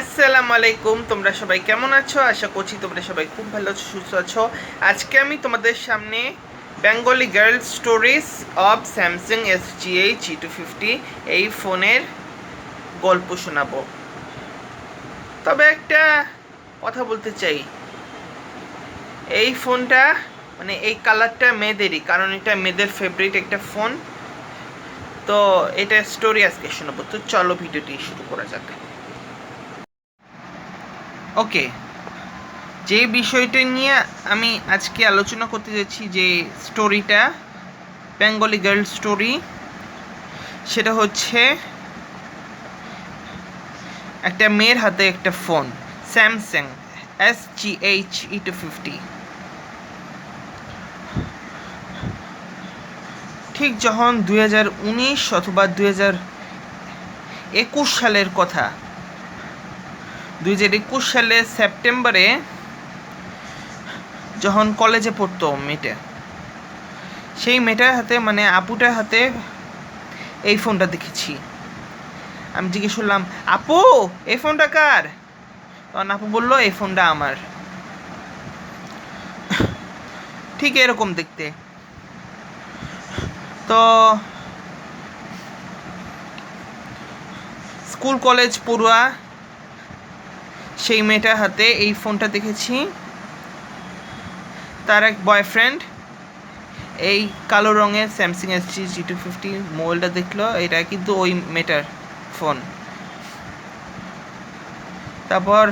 আসসালামু আলাইকুম, তোমরা সবাই কেমন আছো? আশা করছি তোমরা সবাই খুব ভালো আছো, সুস্থ আছো। আজকে আমি তোমাদের সামনে Bengali girl stories of Samsung S G H G two fifty এই ফোনের গল্প শোনাবো। তবে একটা কথা বলতে চাই। এই ফোনটা মানে এই কালারটা মেয়েদেরই, কারণ এটা মেয়েদের ফেভারিট একটা ফোন। তো এটা স্টোরি আজকে শোনাবো। তো চলো ভিডিওটি শুরু করা যাক। ওকে। যে বিষয়টা নিয়ে আমি আজকে আলোচনা করতে যাচ্ছি যে স্টোরিটা, বেঙ্গলি গার্ল স্টোরি, সেটা হচ্ছে একটা মেয়ের হাতে একটা phone, Samsung S G H E two fifty ঠিক যখন দুই হাজার উনিশ অথবা দুই হাজার একুশ সালের কথা দুই হাজার একুশ সালে সেপ্টেম্বরে যখন কলেজে পড়তো মেয়েটা, সেই মেয়েটার হাতে মানে আপুটার হাতে এই ফোনটা দেখেছি। আমি জিজ্ঞেস করলাম, আপু, এই ফোনটা কার? তখন আপু বলল, এই ফোনটা আমার। ঠিক এরকম দেখতে। তো স্কুল, কলেজ, পড়ুয়া সেই মেয়েটার হাতে এই ফোনটা দেখেছি। তার এক বয়ফ্রেন্ড এই কালো রঙের Samsung S G G two fifty মোবাইলটা দেখল, এটা কিন্তু ওই মেয়েটার ফোন। তারপর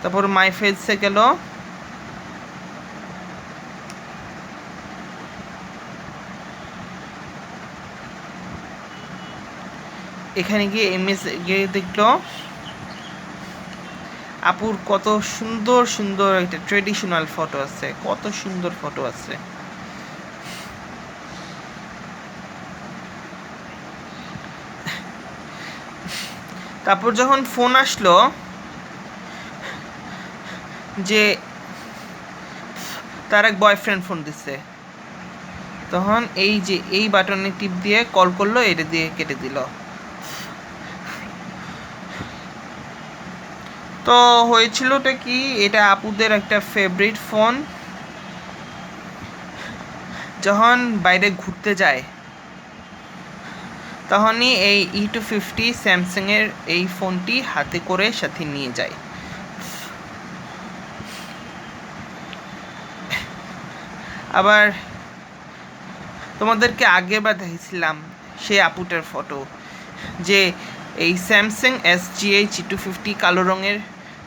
তারপর মাই ফেসে গেল। এখানে গিয়ে এমএস গিয়ে দেখল। আপুর কত সুন্দর সুন্দর একটা ট্রেডিশনাল ফটো আছে, কত সুন্দর ফটো আছে। তারপর যখন ফোন আসলো যে তার এক বয়ফ্রেন্ড ফোন দিছে, তখন এই যে এই বাটনে টিপ দিয়ে কল করল, এটা দিয়ে কেটে দিল। তো হয়েছিলটা কি? এটা আপুদের একটা ফেভারিট ফোন যখন বাইরে ঘুরতে যায়, তখনই এই ই টু ফিফটি স্যামসাংয়ের এই ফোনটি হাতে করে সাথে নিয়ে যায়। আবার তোমাদেরকে আগেবার দেখেছিলাম সেই আপুটার ফটো যে এই Samsung S G H two fifty কালো রঙের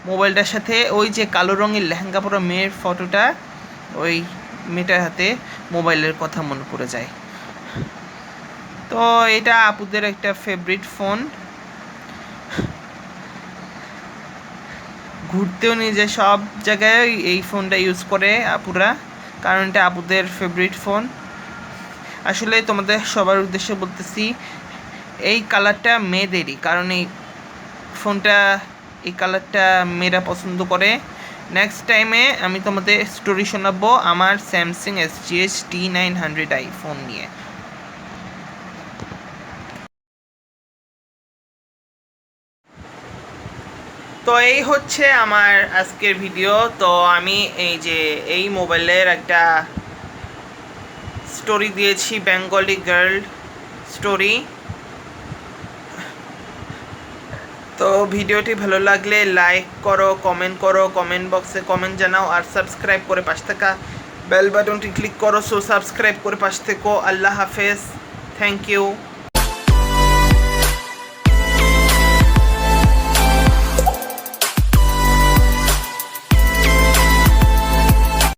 মোবাইলটার সাথে ওই যে কালো রঙের লেহেঙ্গা পরা মেয়ের ফটোটা ওই মেয়েটার হাতে মোবাইলের কথা মনে পড়ে যায়। তো এটা আপুদের একটা ফেভারিট ফোন ঘুরতেও নিয়ে যায়, সব জায়গায় এই ফোনটা ইউজ করে আপুরা, কারণ এটা আপুদের ফেভারিট ফোন আসলে তোমাদের সবার উদ্দেশ্যে বলতেছি, এই কালারটা মেয়েদেরই, কারণ এই ফোনটা এই কালারটা মেয়েরা পছন্দ করে। নেক্সট টাইমে আমি তোমাদের স্টোরি শোনাবো আমার Samsung S G S T nine hundred I phone নিয়ে। তো এই হচ্ছে আমার আজকের ভিডিও তো আমি এই যে এই মোবাইলের একটা স্টোরি দিয়েছি বেঙ্গলি গার্ল স্টোরি তো ভিডিওটি ভালো লাগলে লাইক করো কমেন্ট করো কমেন্ট বক্সে কমেন্ট জানাও আর সাবস্ক্রাইব করে পাশ থাকা বেল বাটনটি ক্লিক করো সো সাবস্ক্রাইব করে পাশ থেকো। আল্লাহ হাফেজ। Thank you